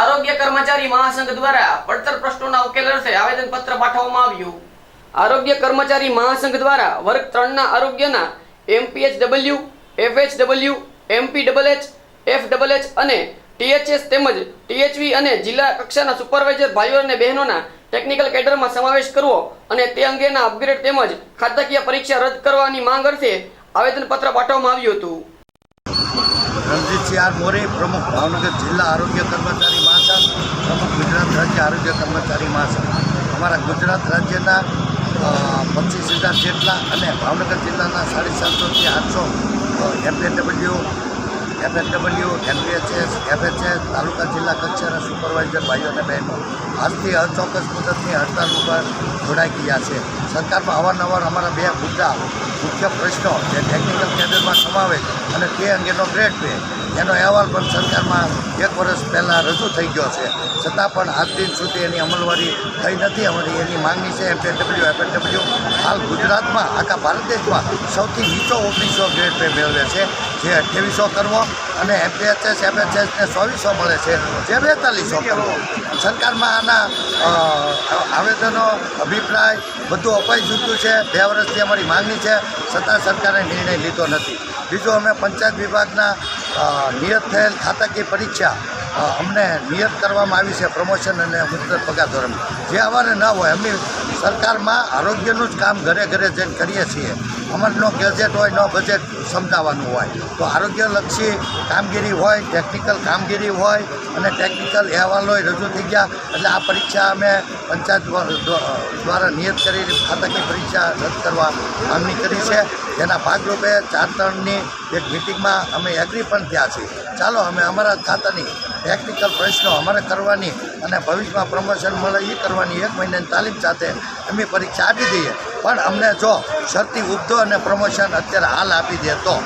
આરોગ્ય કર્મચારી મહાસંઘ દ્વારા પડતર પ્રશ્નોના ઉકેલ અર્થે આવેદનપત્ર પાઠવવામાં આવ્યું. આરોગ્ય કર્મચારી મહાસંઘ દ્વારા વર્ગ ત્રણના આરોગ્યના MPHW, FHW MP W H F W H અને ટીએચએસ તેમજ ટીએચવી અને જિલ્લા કક્ષાના સુપરવાઇઝર ભાઈઓ અને બહેનોના ટેકનિકલ કેડરમાં સમાવેશ કરવો અને તે અંગેના અપગ્રેડ તેમજ ખાતાકીય પરીક્ષા રદ કરવાની માંગ અર્થે આવેદનપત્ર પાઠવવામાં આવ્યું હતું. રણજીતસિંહ આર મોરે પ્રમુખ ભાવનગર જિલ્લા આરોગ્ય કર્મચારી પ્રમુખ ગુજરાત રાજ્ય આરોગ્ય કર્મચારી મહાસંઘ. અમારા ગુજરાત રાજ્યના પચીસ હજાર જેટલા અને ભાવનગર જિલ્લાના સાડી સાતસોથી આઠસો એફએડબલ્યુ એફએડબલ્યુ એમપીએચએસ એફએચએસ, તાલુકા જિલ્લા કક્ષાના સુપરવાઇઝર ભાઈઓ અને બહેનો. આજથી અચોક્કસ મુદતની હડતાલ ઉપર જોડાઈ ગયા છે. સરકારમાં અવારનવાર અમારા બે મુદ્દા, મુખ્ય પ્રશ્નો જે ટેકનિકલ સમાવેશ અને તે અંગેનો ગ્રેડ પે એનો અહેવાલ પણ સરકારમાં એક વર્ષ પહેલાં રજૂ થઈ ગયો છે. છતાં પણ આજ દિન સુધી એની અમલવારી થઈ નથી. અમારી એની માંગણી છે એફએડબલ્યુ એફએડબલ્યુ હાલ ગુજરાતમાં, આખા ભારત દેશમાં સૌથી નીચો ઓગણીસો ગ્રેડ પે મેળવે છે. જે અઠ્યાવીસો કરવો અને એમપીએચએસ એમએચએસને ચોવીસો મળે છે, જે બેતાલીસો સરકારમાં આના આવેદનો, અભિપ્રાય, બધું અપાઈ ચૂક્યું છે. બે વર્ષથી અમારી માગણી છે. છતાં સરકારે નિર્ણય લીધો નથી. બીજું અમે પંચાયત વિભાગના નિયત થયેલ ખાતાકીય પરીક્ષા અમને નિયત કરવામાં આવી છે પ્રમોશન અને મુદ્દત પગાર ધોરણ. જે અમારે ન હોય અમે સરકારમાં આરોગ્યનું જ કામ ઘરે ઘરે જઈને કરીએ છીએ. અમારે ગેજેટ હોય, નો બજેટ સમજાવવાનું હોય. તો આરોગ્યલક્ષી કામગીરી હોય ટેકનિકલ કામગીરી હોય અને ટેકનિકલ અહેવાલો રજૂ થઈ ગયા. એટલે આ પરીક્ષા અમે પંચાયત દ્વા- દ્વા- દ્વારા નિયત કરી ખાતાકીય પરીક્ષા રદ કરવા માંગણી કરી છે. જેના ભાગરૂપે ચાર ત્રણની એક મિટિંગમાં અમે એગ્રી પણ થયા છીએ. ચાલો, અમે અમારા ખાતાની ટેકનિકલ પ્રશ્નો અમારે કરવાની અને ભવિષ્યમાં પ્રમોશન મળે એ કરવાની એક મહિનાની તાલીમ સાથે અમે પરીક્ષા આપી દઈએ. પણ અમને જો શરતી ઉપજો અને પ્રમોશન અત્યારે હાલ આપી દે તો